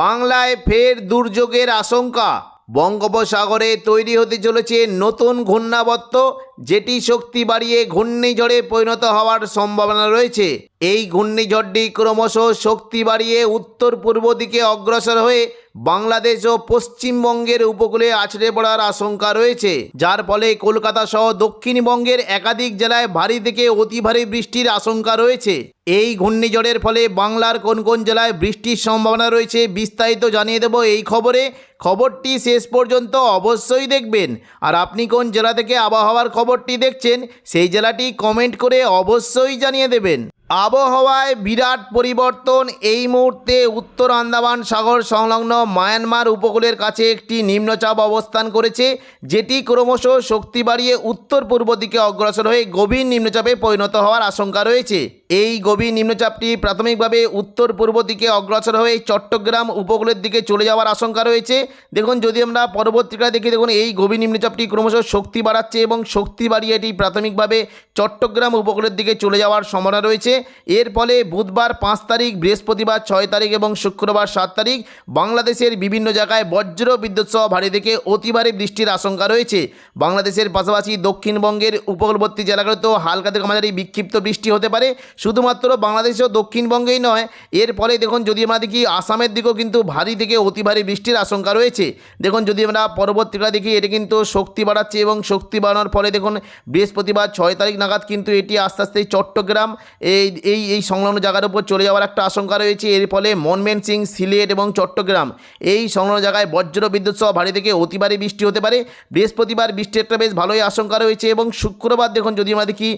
বাংলায় ফের দুর্যোগের আশঙ্কা। বঙ্গোপসাগরে তৈরি হতে চলেছে নতুন ঘূর্ণাবর্ত, যেটি শক্তি বাড়িয়ে ঘূর্ণিঝড়ে পরিণত হওয়ার সম্ভাবনা রয়েছে। এই ঘূর্ণিঝড়টি ক্রমশ শক্তি বাড়িয়ে উত্তর পূর্ব দিকে অগ্রসর হয়ে বাংলাদেশ ও পশ্চিমবঙ্গের উপকূলে আছড়ে পড়ার আশঙ্কা রয়েছে। যার ফলে কলকাতা সহ দক্ষিণবঙ্গের একাধিক জেলায় ভারী থেকে অতি ভারী বৃষ্টির আশঙ্কা রয়েছে। এই ঘূর্ণিঝড়ের ফলে বাংলার কোন কোন জেলায় বৃষ্টির সম্ভাবনা রয়েছে বিস্তারিত জানিয়ে দেব এই খবরে। খবরটি শেষ পর্যন্ত অবশ্যই দেখবেন। আর আপনি কোন জেলা থেকে আবহাওয়ার খবরটি দেখছেন, সেই জেলাটি কমেন্ট করে অবশ্যই জানিয়ে দেবেন। আবহাওয়ায় বিরাট পরিবর্তন। এই মুহূর্তে উত্তর আন্দামান সাগর সংলগ্ন মায়ানমার উপকূলের কাছে একটি নিম্নচাপ অবস্থান করেছে, যেটি ক্রমশ শক্তি বাড়িয়ে উত্তর পূর্ব দিকে অগ্রসর হয়ে গভীর নিম্নচাপে পরিণত হওয়ার আশঙ্কা রয়েছে। এই গভীর নিম্নচাপটি প্রাথমিকভাবে উত্তর পূর্ব দিকে অগ্রসর হয়ে চট্টগ্রাম উপকূলের দিকে চলে যাওয়ার আশঙ্কা রয়েছে। দেখুন, যদি আমরা পরবর্তীকালে দেখি, দেখুন, এই গভীর নিম্নচাপটি ক্রমশ শক্তি বাড়াচ্ছে এবং শক্তি বাড়িয়ে এটি প্রাথমিকভাবে চট্টগ্রাম উপকূলের দিকে চলে যাওয়ার সম্ভাবনা রয়েছে। এর ফলে বুধবার পাঁচ তারিখ, বৃহস্পতিবার ছয় তারিখ এবং শুক্রবার সাত তারিখ বাংলাদেশের বিভিন্ন জায়গায় বজ্র বিদ্যুৎ সহ ভারী থেকে অতি ভারী বৃষ্টির আশঙ্কা রয়েছে। বাংলাদেশের পাশাপাশি দক্ষিণবঙ্গের উপকূলবর্তী জেলাগুলোতেও হালকা থেকে মাঝারি বিক্ষিপ্ত বৃষ্টি হতে পারে। শুধুমাত্র বাংলাদেশ ও দক্ষিণবঙ্গেই নয়, এর ফলে দেখুন যদি আমরা দেখি আসামের দিকেও কিন্তু ভারী থেকে অতি ভারী বৃষ্টির আশঙ্কা রয়েছে। দেখুন যদি আমরা পরবর্তীকালে দেখি, এটি কিন্তু শক্তি বাড়াচ্ছে এবং শক্তি বাড়ানোর ফলে দেখুন বৃহস্পতিবার ছয় তারিখ নাগাদ কিন্তু এটি আস্তে আস্তে চট্টগ্রাম এই এই এই সংলগ্ন জায়গার উপর চলে যাওয়ার একটা আশঙ্কা রয়েছে। এর ফলে মনমেন সিং সিলেট এবং চট্টগ্রাম এই সংলগ্ন জায়গায় বজ্র বিদ্যুৎ সহ ভারী থেকে অতি ভারী বৃষ্টি হতে পারে। বৃহস্পতিবার বৃষ্টির একটা বেশ ভালোই আশঙ্কা রয়েছে এবং শুক্রবার দেখুন যদি আমরা দেখি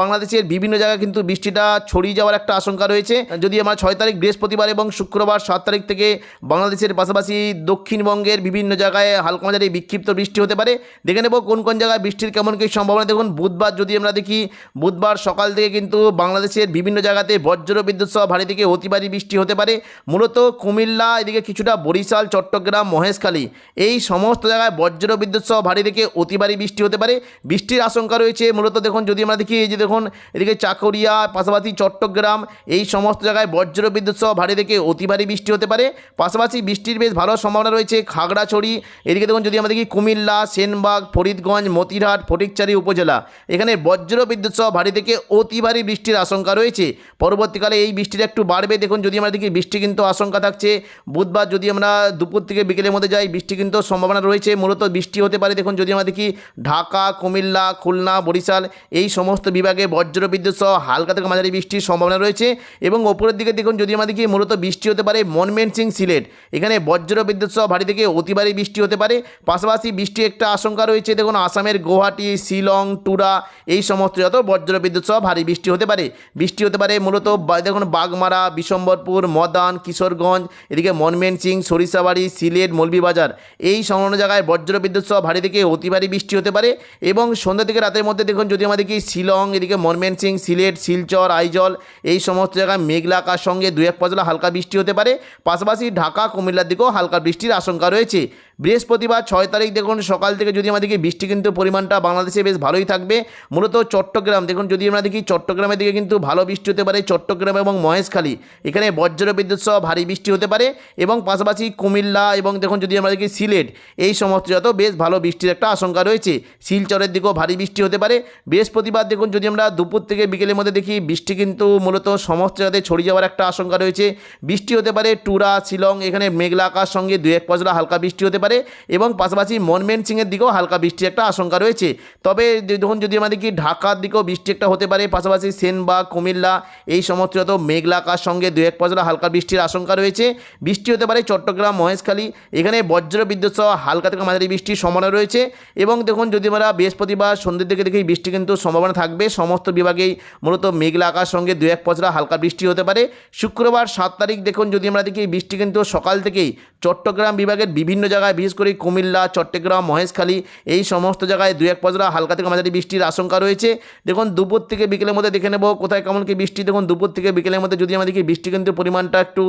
বাংলাদেশের বিভিন্ন জায়গায় কিন্তু বৃষ্টিটা ছড়িয়ে যাওয়ার একটা আশঙ্কা রয়েছে। যদি আমরা ছয় তারিখ বৃহস্পতিবার এবং শুক্রবার সাত তারিখ থেকে বাংলাদেশের পাশাপাশি দক্ষিণবঙ্গের বিভিন্ন জায়গায় হালকা মাঝারি বিক্ষিপ্ত বৃষ্টি হতে পারে, দেখে নেব কোন কোন জায়গায় বৃষ্টির কেমন কী সম্ভাবনা। দেখুন, বুধবার যদি আমরা দেখি, বুধবার সকাল থেকে কিন্তু বাংলাদেশের বিভিন্ন জায়গাতে বজ্র বিদ্যুৎ সহ ভারী থেকে অতি ভারী বৃষ্টি হতে পারে। মূলত কুমিল্লা, এদিকে কিছুটা বরিশাল, চট্টগ্রাম, মহেশখালী, এই সমস্ত জায়গায় বজ্র বিদ্যুৎ সহ ভারী থেকে অতি ভারী বৃষ্টি হতে পারে। বৃষ্টির আশঙ্কা রয়েছে। মূলত দেখুন, যদি আমরা দেখি, এই যে দেখুন, এদিকে চাকরিয়া, পাশাপাশি চট্টগ্রাম, এই সমস্ত জায়গায় বজ্র বিদ্যুৎ সহ ভারী থেকে অতি ভারী বৃষ্টি হতে পারে। পাশাপাশি বৃষ্টির বেশ ভালো সম্ভাবনা রয়েছে খাগড়াছড়ি। এদিকে দেখুন, যদি আমরা দেখি কুমিল্লা, সেনবাগ, ফরিদগঞ্জ, মতিরহাট, ফটিকচারি উপজেলা, এখানে বজ্র বিদ্যুৎ সহ ভারী থেকে অতি ভারী বৃষ্টির আশঙ্কা রয়েছে। পরবর্তীকালে এই বৃষ্টিটা একটু বাড়বে। দেখুন, যদি আমরা দেখি বৃষ্টি কিন্তু আশঙ্কা থাকছে। বুধবার যদি আমরা দুপুর থেকে বিকেলের মধ্যে যাই, বৃষ্টি কিন্তু সম্ভাবনা রয়েছে। মূলত বৃষ্টি হতে পারে। দেখুন, যদি আমরা দেখি ঢাকা, কুমিল্লা, খুলনা, বরিশাল, এই সমস্ত বিভাগে বজ্র বিদ্যুৎ সহ হালকা থেকে মাঝারি বৃষ্টির সম্ভাবনা রয়েছে এবং ওপরের দিকে দেখুন, যদি দেখি মূলত বৃষ্টি হতে পারে মনমেন সিং সিলেট। এখানে বজ্র বিদ্যুৎ সহ ভারী থেকে অতি ভারী বৃষ্টি হতে পারে। পাশাপাশি বৃষ্টি একটা আশঙ্কা রয়েছে, দেখুন, আসামের গুয়াহাটি, শিলং, টুরা, এই সমস্ত যত বজ্র বিদ্যুৎ সহ ভারী বৃষ্টি হতে পারে। বৃষ্টি হতে পারে মূলত দেখুন, বাগমারা, বিশম্বরপুর, মদান, কিশোরগঞ্জ, এদিকে মনমেন সিং সরিষাবাড়ি, সিলেট, মৌলভীবাজার। এই সংলগ্ন জায়গায় বজ্র বিদ্যুৎ সহ ভারী থেকে অতি ভারী বৃষ্টি হতে পারে এবং সন্ধ্যা থেকে রাতের মধ্যে দেখুন, যদি আমাদের কি শিলং, এদিকে মনমেন সিং সিলেট, শিলচর আইজল এই সমস্ত জায়গায় মেঘলা আকার সঙ্গে দু এক পজলা হালকা বৃষ্টি হতে পারে। পাশাপাশি ঢাকা, কুমিল্লার দিকেও হালকা বৃষ্টির আশঙ্কা রয়েছে। বৃহস্পতিবার ছয় তারিখ দেখুন, সকাল থেকে যদি আমাদেরকে বৃষ্টি কিন্তু পরিমাণটা বাংলাদেশে বেশ ভালোই থাকবে। মূলত চট্টগ্রাম, দেখুন, যদি আমরা দেখি, চট্টগ্রামের দিকে কিন্তু ভালো বৃষ্টি হতে পারে, চট্টগ্রাম এবং মহেশখালী। এখানে বজ্র বিদ্যুৎ সহ ভারী বৃষ্টি হতে পারে এবং পাশাপাশি কুমিল্লা এবং দেখুন, যদি আমরা দেখি, সিলেট, এই সমস্ত যত বেশ ভালো বৃষ্টির একটা আশঙ্কা রয়েছে। শিলচরের দিকেও ভারী বৃষ্টি হতে পারে। বৃহস্পতিবার দেখুন, যদি আমরা দুপুর থেকে বিকেলের মধ্যে দেখি বৃষ্টি কিন্তু মূলত সমস্ত জায়গাতে ছড়িয়ে যাওয়ার একটা আশঙ্কা রয়েছে। বৃষ্টি হতে পারে টুরা, শিলং, এখানে মেঘলা আকাশ সঙ্গে দু এক পজলা হালকা বৃষ্টি হতে পারে এবং পাশাপাশি মনমেন সিংয়ের দিকেও হালকা বৃষ্টির একটা আশঙ্কা রয়েছে। তবে দেখুন, যদি আমাদের কি ঢাকার দিকেও বৃষ্টি একটা হতে পারে, পাশাপাশি সেনবাগ, কুমিল্লা, এই সমস্ত যত মেঘলা আকাশ সঙ্গে দু এক পজলা হালকা বৃষ্টির আশঙ্কা রয়েছে। বৃষ্টি হতে পারে চট্টগ্রাম, মহেশখালী, এখানে বজ্র বিদ্যুৎ সহ হালকা থেকে মাঝারি বৃষ্টির সম্ভাবনা রয়েছে এবং দেখুন, যদি আমরা বৃহস্পতিবার সন্ধ্যের দিকে দেখি, বৃষ্টি কিন্তু সম্ভাবনা থাকবে। সমস্ত বিভাগেই মূলত মেঘলা আকাশ সঙ্গে দু এক পজলা হালকা বৃষ্টি হতে পারে। শুক্রবার সাত তারিখ দেখুন, যদি আমরা দেখি বৃষ্টি কিন্তু সকাল থেকেই চট্টগ্রাম বিভাগের বিভিন্ন জায়গায়, বিশেষ করে কুমিল্লা, চট্টগ্রাম, মহেশখালী, এই সমস্ত জায়গায় দু এক পজলা হালকা থেকে মাঝারি বৃষ্টির আশঙ্কা রয়েছে। দেখুন, দুপুর থেকে বিকেলের মধ্যে দেখে নেব কোথায় কেমন কি বৃষ্টি। দেখুন, দুপুর থেকে বিকেলের মধ্যে যদি আমাদের দেখি, বৃষ্টি কিন্তু পরিমাণটা একটু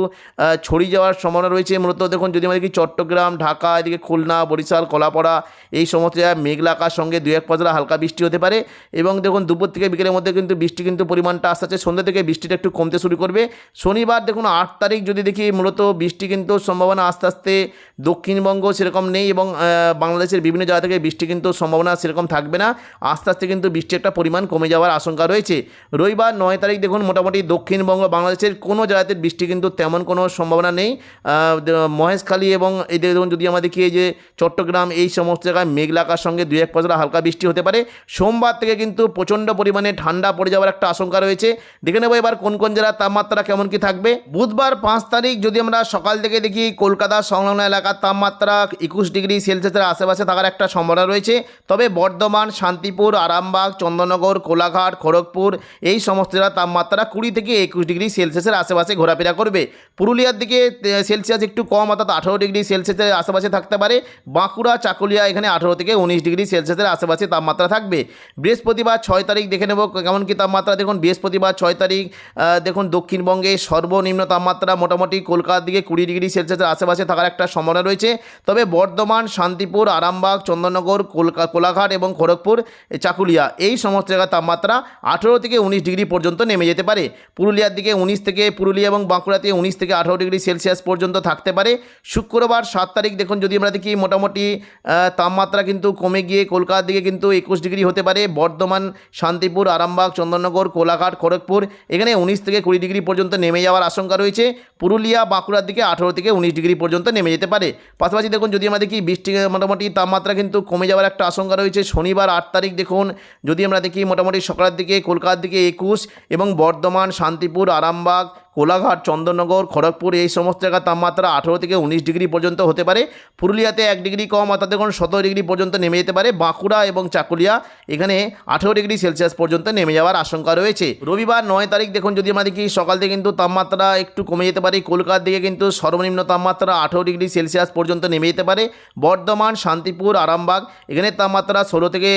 ছড়িয়ে যাওয়ার সম্ভাবনা রয়েছে। মূলত দেখুন, যদি আমাদের দেখি, চট্টগ্রাম, ঢাকা, এদিকে খুলনা, বরিশাল, কলাপাড়া, এই সমস্ত জায়গায় মেঘলা আকাশ সঙ্গে দু এক পাতলা হালকা বৃষ্টি হতে পারে। এবং দেখুন, দুপুর থেকে বিকেলের মধ্যে কিন্তু বৃষ্টি কিন্তু পরিমাণটা আস্তে আস্তে সন্ধ্যা থেকে বৃষ্টিটা একটু কমতে শুরু করবে। শনিবার দেখুন আট তারিখ যদি দেখি মূলত বৃষ্টি কিন্তু সম্ভাবনা আস্তে আস্তে দক্ষিণবঙ্গ সেরকম নেই এবং বাংলাদেশের বিভিন্ন জায়গা থেকে বৃষ্টি কিন্তু সম্ভাবনা সেরকম থাকবে না। আস্তে আস্তে কিন্তু বৃষ্টির একটা পরিমাণ কমে যাওয়ার আশঙ্কা রয়েছে। রবিবার নয় তারিখ দেখুন মোটামুটি দক্ষিণবঙ্গ বাংলাদেশের কোনো জায়গাতে বৃষ্টি কিন্তু তেমন কোনো সম্ভাবনা নেই। মহেশখালী এবং এই দেখুন যদি আমরা দেখি এই যে চট্টগ্রাম এই সমস্ত জায়গায় মেঘলাকার সঙ্গে দু এক পশলা হালকা বৃষ্টি হতে পারে। সোমবার থেকে কিন্তু প্রচণ্ড পরিমাণে ঠান্ডা পড়ে যাওয়ার একটা আশঙ্কা রয়েছে। দেখে নেব এবার কোন কোন জেলার তাপমাত্রা কেমন কি থাকবে। বুধবার পাঁচ তারিখ যদি আমরা সকাল থেকে দেখি কলকাতা সংলগ্ন এলাকার তাপমাত্রা একুশ ডিগ্রি সেলসিয়াসের আশেপাশে থাকার একটা সম্ভাবনা রয়েছে। তবে বর্ধমান, শান্তিপুর, আরামবাগ, চন্দননগর, কোলাঘাট, খড়গপুর এই সমস্ত জেলার তাপমাত্রা কুড়ি থেকে একুশ ডিগ্রি সেলসিয়াসের আশেপাশে ঘোরাফেরা করবে। পুরুলিয়ার দিকে সেলসিয়াস একটু কম, অর্থাৎ আঠারো ডিগ্রি সেলসিয়াসের আশেপাশে থাকতে পারে। বাঁকুড়া, চাকুলিয়া এখানে আঠারো থেকে উনিশ ডিগ্রি সেলসিয়াসের আশেপাশে তাপমাত্রা থাকবে। বৃহস্পতিবার ছয় তারিখ দেখে নেব কেমন কি তাপমাত্রা। দেখুন বৃহস্পতিবার ছয় তারিখ দেখুন দক্ষিণবঙ্গে সর্বনিম্ন তাপমাত্রা মোটামুটি কলকাতার দিকে কুড়ি ডিগ্রি সেলসিয়াসের আশেপাশে থাকার একটা সম্ভাবনা রয়েছে। তবে বর্ধমান, শান্তিপুর, আরামবাগ, চন্দননগর, কলকা, কোলাঘাট এবং খড়গপুর চাকুলিয়া, এই সমস্ত জায়গার তাপমাত্রা আঠেরো থেকে উনিশ ডিগ্রি পর্যন্ত নেমে যেতে পারে। পুরুলিয়ার দিকে উনিশ থেকে পুরুলিয়া এবং বাঁকুড়াতে উনিশ থেকে আঠারো ডিগ্রি সেলসিয়াস পর্যন্ত থাকতে পারে। শুক্রবার সাত তারিখ, দেখুন যদি আমরা দেখি মোটামুটি তাপমাত্রা কিন্তু কমে গিয়ে কলকাতার দিকে কিন্তু একুশ ডিগ্রি হতে পারে। বর্ধমান, শান্তিপুর, আরামবাগ, চন্দননগর, কোলাঘাট খড়গপুর। এখানে উনিশ থেকে কুড়ি ডিগ্রি পর্যন্ত নেমে যাওয়ার আশঙ্কা রয়েছে। পুরুলিয়া, বাঁকুড়ার দিকে আঠেরো থেকে উনিশ ডিগ্রি পর্যন্ত নেমে যেতে পারে। পাশাপাশি দেখুন, যদি আমরা দেখি, বৃষ্টি মোটামুটি তাপমাত্রা কিন্তু কমে যাওয়ার একটা আশঙ্কা রয়েছে। শনিবার আট তারিখ দেখুন, যদি আমরা দেখি, মোটামুটি সকালের দিকে, কলকাতার দিকে একুশ এবং বর্ধমান, শান্তিপুর, আরামবাগ, কোলাঘাট, চন্দননগর, খড়গপুর এই সমস্ত জায়গার তাপমাত্রা আঠেরো থেকে উনিশ ডিগ্রি পর্যন্ত হতে পারে। পুরুলিয়াতে এক ডিগ্রি কম, অর্থাৎ দেখুন, সতেরো ডিগ্রি পর্যন্ত নেমে যেতে পারে। বাঁকুড়া এবং চাকুলিয়া এখানে আঠেরো ডিগ্রি সেলসিয়াস পর্যন্ত নেমে যাওয়ার আশঙ্কা রয়েছে। রবিবার নয় তারিখ দেখুন, যদি আমরা দেখি, সকাল থেকে কিন্তু তাপমাত্রা একটু কমে যেতে কলকাতার দিকে কিন্তু সর্বনিম্ন তাপমাত্রা আঠেরো ডিগ্রি সেলসিয়াস পর্যন্ত নেমে যেতে পারে। বর্ধমান, শান্তিপুর, আরামবাগ, এখানে তাপমাত্রা ষোলো থেকে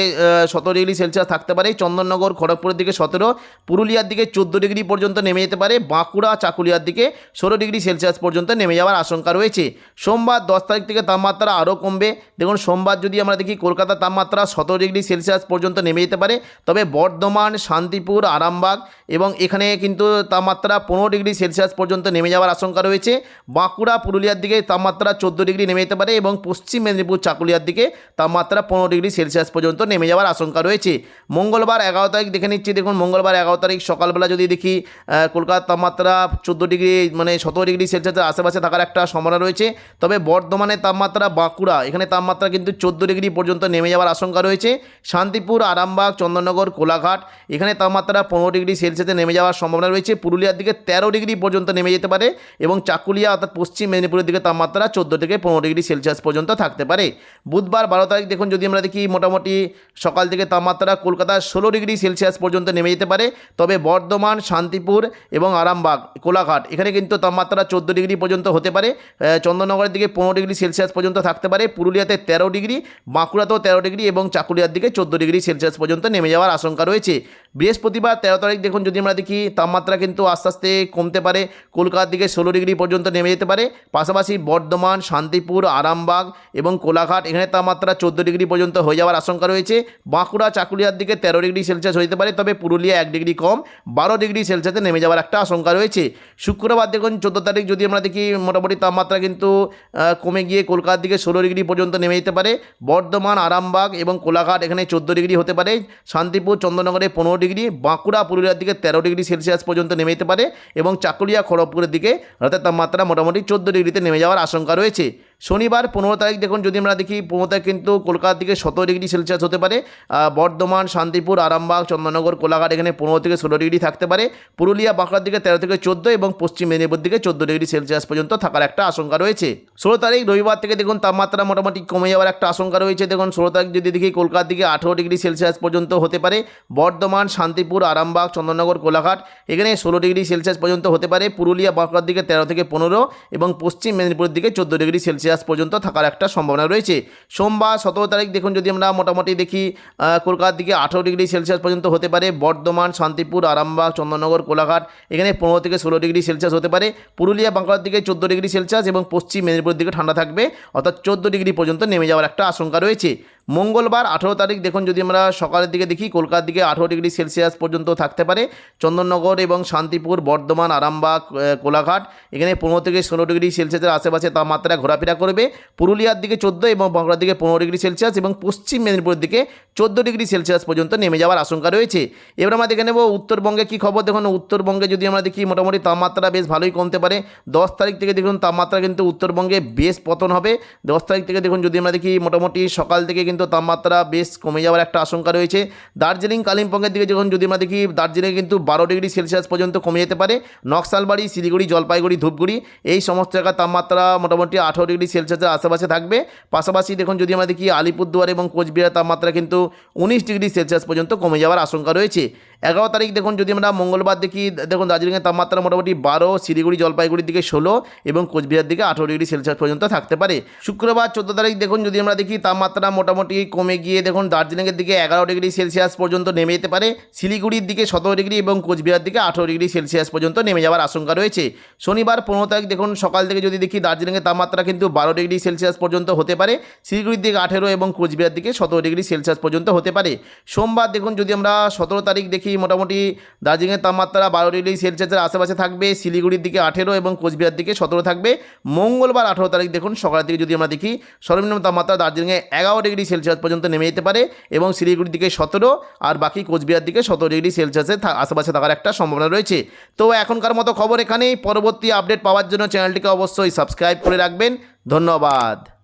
সতেরো ডিগ্রি সেলসিয়াস থাকতে পারে। চন্দননগর, খড়গপুরের দিকে সতেরো, পুরুলিয়ার দিকে চোদ্দ ডিগ্রি পর্যন্ত নেমে যেতে পারে। বাঁকুড়া, চাকুলিয়ার দিকে ষোলো ডিগ্রি সেলসিয়াস পর্যন্ত নেমে যাওয়ার আশঙ্কা রয়েছে। সোমবার দশ তারিখ থেকে তাপমাত্রা আরও কমবে। দেখুন, সোমবার যদি আমরা দেখি কলকাতার তাপমাত্রা সতেরো ডিগ্রি সেলসিয়াস পর্যন্ত নেমে যেতে পারে, তবে বর্ধমান, শান্তিপুর, আরামবাগ এবং এখানে কিন্তু তাপমাত্রা পনেরো ডিগ্রি সেলসিয়াস পর্যন্ত নেমে যাওয়ার আশঙ্কা রয়েছে। বাঁকুড়া, পুরুলিয়ার দিকে তাপমাত্রা চোদ্দ ডিগ্রি নেমে যেতে পারে এবং পশ্চিম মেদিনীপুর, চাকুলিয়ার দিকে তাপমাত্রা পনেরো ডিগ্রি সেলসিয়াস পর্যন্ত নেমে যাওয়ার আশঙ্কা রয়েছে। মঙ্গলবার এগারো তারিখ দেখে নিচ্ছি। দেখুন, মঙ্গলবার এগারো তারিখ সকালবেলা যদি দেখি কলকাতার তাপমাত্রা চোদ্দ ডিগ্রি মানে সতেরো ডিগ্রি সেলসিয়াসের আশেপাশে থাকার একটা সম্ভাবনা রয়েছে। তবে বর্ধমানের তাপমাত্রা বাঁকুড়া, এখানে তাপমাত্রা কিন্তু চোদ্দ ডিগ্রি পর্যন্ত নেমে যাওয়ার আশঙ্কা রয়েছে। শান্তিপুর, আরামবাগ, চন্দননগর, কোলাঘাট, এখানে তাপমাত্রা পনেরো ডিগ্রি সেলসিয়াসে নেমে যাওয়ার সম্ভাবনা রয়েছে। পুরুলিয়ার দিকে তেরো ডিগ্রি পর্যন্ত নেমে যেতে পারে। এবং চাকুলিয়া অর্থাৎ পশ্চিম মেদিনীপুরের দিকে তাপমাত্রা চোদ্দ থেকে পনেরো ডিগ্রি সেলসিয়াস পর্যন্ত থাকতে পারে। বুধবার বারো তারিখ দেখুন, যদি আমরা দেখি মোটামুটি সকাল থেকে তাপমাত্রা কলকাতার ষোলো ডিগ্রি সেলসিয়াস পর্যন্ত নেমে যেতে পারে, তবে বর্ধমান, শান্তিপুর এবং আরামবাগ, কোলাঘাট, এখানে কিন্তু তাপমাত্রা চোদ্দ ডিগ্রি পর্যন্ত হতে পারে চন্দননগরের দিকে পনেরো ডিগ্রি সেলসিয়াস পর্যন্ত থাকতে পারে, পুরুলিয়াতে তেরো ডিগ্রি, বাঁকুড়াতেও তেরো ডিগ্রি এবং চাকুলিয়ার দিকে চোদ্দ ডিগ্রি সেলসিয়াস পর্যন্ত নেমে যাওয়ার আশঙ্কা রয়েছে। বৃহস্পতিবার তেরো তারিখ দেখুন, যদি আমরা দেখি, তাপমাত্রা কিন্তু আস্তে আস্তে কমতে পারে, কলকাতার দিকে ষোলো ডিগ্রি পর্যন্ত নেমে যেতে পারে। পাশাপাশি বর্ধমান, শান্তিপুর, আরামবাগ এবং কোলাঘাট এখানে তাপমাত্রা চোদ্দ ডিগ্রি পর্যন্ত হয়ে যাওয়ার আশঙ্কা রয়েছে। বাঁকুড়া, চাকুলিয়ার দিকে তেরো ডিগ্রি সেলসিয়াস হয়ে যেতে পারে, তবে পুরুলিয়া এক ডিগ্রি কম, বারো ডিগ্রি সেলসিয়াসে নেমে যাওয়ার একটা আশঙ্কা রয়েছে। শুক্রবার দেখুন, চোদ্দ তারিখ যদি আমরা দেখি, মোটামুটি তাপমাত্রা কিন্তু কমে গিয়ে কলকাতার দিকে ষোলো ডিগ্রি পর্যন্ত নেমে যেতে পারে। বর্ধমান, আরামবাগ এবং কোলাঘাট এখানে চোদ্দ ডিগ্রি হতে পারে। শান্তিপুর, চন্দ্রনগরে পনেরো ডিগ্রি, বাঁকুড়া, পুরুলিয়ার দিকে তেরো ডিগ্রি সেলসিয়াস পর্যন্ত নেমে যেতে পারে এবং চাকুলিয়া, খড়গপুরের দিকে রাতের তাপমাত্রা মোটামুটি চোদ্দ ডিগ্রিতে নেমে যাওয়ার আশঙ্কা রয়েছে। শনিবার পনেরো তারিখ দেখুন, যদি আমরা দেখি, পনেরো তারিখ কিন্তু কলকাতার দিকে সতেরো ডিগ্রি সেলসিয়াস হতে পারে। বর্ধমান, শান্তিপুর, আরামবাগ, চন্দননগর, কোলাঘাট এখানে পনেরো থেকে ষোলো ডিগ্রি থাকতে পারে। পুরুলিয়া, বাঁকুড়ার দিকে তেরো থেকে চোদ্দ এবং পশ্চিম মেদিনীপুর দিকে চোদ্দ ডিগ্রি সেলসিয়াস পর্যন্ত থাকার একটা আশঙ্কা রয়েছে। ষোলো তারিখ রবিবার থেকে দেখুন, তাপমাত্রা মোটামুটি কমে যাওয়ার একটা আশঙ্কা রয়েছে। দেখুন, ষোলো তারিখ যদি দেখি, কলকাতার দিকে আঠেরো ডিগ্রি সেলসিয়াস পর্যন্ত হতে পারে। বর্ধমান, শান্তিপুর, আরামবাগ, চন্দননগর, কোলাঘাট এখানে ষোলো ডিগ্রি সেলসিয়াস পর্যন্ত হতে পারে। পুরুলিয়া, বাঁকুড়ার দিকে তেরো থেকে পনেরো এবং পশ্চিম মেদিনীপুরের দিকে চোদ্দ ডিগ্রি সেলসিয়াস সেলসিয়াস পর্যন্ত থাকার একটা সম্ভাবনা রয়েছে। সোমবার সতেরো তারিখ দেখুন, যদি আমরা মোটামুটি দেখি কলকাতার দিকে আঠেরো ডিগ্রি সেলসিয়াস পর্যন্ত হতে পারে। বর্ধমান, শান্তিপুর, আরামবাগ, চন্দননগর, কোলাঘাট, এখানে পনেরো থেকে ষোলো ডিগ্রি সেলসিয়াস হতে পারে। পুরুলিয়া, বাঁকুড়ার দিকে চোদ্দ ডিগ্রি সেলসিয়াস এবং পশ্চিম মেদিনীপুরের দিকে ঠান্ডা থাকবে। অর্থাৎ চোদ্দ ডিগ্রি পর্যন্ত নেমে যাওয়ার একটা আশঙ্কা রয়েছে। মঙ্গলবার আঠেরো তারিখ দেখুন, যদি আমরা সকালের দিকে দেখি, কলকাতার দিকে আঠেরো ডিগ্রি সেলসিয়াস পর্যন্ত থাকতে পারে। চন্দননগর এবং শান্তিপুর, বর্ধমান, আরামবাগ কোলাঘাট, এখানে পনেরো থেকে ষোলো ডিগ্রি সেলসিয়াসের আশেপাশে তাপমাত্রা ঘোরাফেরা করবে পুরুলিয়ার দিকে চোদ্দ এবং বাঁকুড়ার দিকে পনেরো ডিগ্রি সেলসিয়াস এবং পশ্চিম মেদিনীপুরের দিকে চোদ্দ ডিগ্রি সেলসিয়াস পর্যন্ত নেমে যাওয়ার আশঙ্কা রয়েছে। এবার আমরা দেখে নেব উত্তরবঙ্গে কী খবর। দেখুন, উত্তরবঙ্গে যদি আমরা দেখি, মোটামুটি তাপমাত্রা বেশ ভালোই কমতে পারে। দশ তারিখ থেকে দেখুন, তাপমাত্রা কিন্তু উত্তরবঙ্গে বেশ পতন হবে। দশ তারিখ থেকে দেখুন, যদি আমরা দেখি, মোটামুটি সকাল থেকে কিন্তু তাপমাত্রা বেশ কমে যাওয়ার একটা আশঙ্কা রয়েছে। দার্জিলিং, কালিম্পংয়ের দিকে যখন যদি আমরা দেখি দার্জিলিংয়ে কিন্তু বারো ডিগ্রি সেলসিয়াস পর্যন্ত কমে যেতে পারে। নকশালবাড়ি, শিলিগুড়ি, জলপাইগুড়ি, ধূপগুড়ি, এই সমস্ত জায়গার তাপমাত্রা মোটামুটি আঠারো ডিগ্রি সেলসিয়াসের আশেপাশে থাকবে। পাশাপাশি দেখুন, যদি আমরা দেখি আলিপুরদুয়ার এবং কোচবিহার তাপমাত্রা কিন্তু উনিশ ডিগ্রি সেলসিয়াস পর্যন্ত কমে যাওয়ার আশঙ্কা রয়েছে। এগারো তারিখ দেখুন, যদি আমরা মঙ্গলবার দেখি, দেখুন দার্জিলিংয়ের তাপমাত্রা মোটামুটি বারো, শিলিগুড়ি, জলপাইগুড়ির দিকে ষোলো এবং কোচবিহার দিকে আঠেরো ডিগ্রি সেলসিয়াস পর্যন্ত থাকতে পারে। শুক্রবার চোদ্দ তারিখ দেখুন, যদি আমরা দেখি তাপমাত্রা মোটামুটি কমে গিয়ে দেখুন, দার্জিলিংয়ের দিকে এগারো ডিগ্রি সেলসিয়াস পর্যন্ত নেমে যেতে পারে, শিলিগুড়ির দিকে সতেরো ডিগ্রি এবং কোচবিহার দিকে আঠেরো ডিগ্রি সেলসিয়াস পর্যন্ত নেমে যাওয়ার আশঙ্কা রয়েছে। শনিবার পনেরো তারিখ দেখুন, সকাল থেকে যদি দেখি দার্জিলিংয়ের তাপমাত্রা কিন্তু বারো ডিগ্রি সেলসিয়াস পর্যন্ত হতে পারে, শিলিগুড়ির দিকে আঠেরো এবং কোচবিহার দিকে সতেরো ডিগ্রি সেলসিয়াস পর্যন্ত হতে পারে। সোমবার দেখুন, যদি আমরা সতেরো তারিখ দেখি মোটামুটি দার্জিলিংয়ের তাপমাত্রা বারো ডিগ্রি সেলসিয়াসের আশেপাশে থাকবে, শিলিগুড়ির দিকে আঠেরো এবং কোচবিহার দিকে সতেরো থাকবে। মঙ্গলবার আঠেরো তারিখ দেখুন, সকালের দিকে যদি আমরা দেখি, সর্বনিম্ন তাপমাত্রা দার্জিলিংয়ে এগারো ডিগ্রি সেলসিয়াস পর্যন্ত নেমে যেতে পারে এবং শিলিগুড়ির দিকে সতেরো আর বাকি কোচবিহার দিকে সতেরো ডিগ্রি সেলসিয়াসের আশেপাশে থাকার একটা সম্ভাবনা রয়েছে। তো এখনকার মতো খবর এখানেই, পরবর্তী আপডেট পাওয়ার জন্য চ্যানেলটিকে অবশ্যই সাবস্ক্রাইব করে রাখবেন। ধন্যবাদ।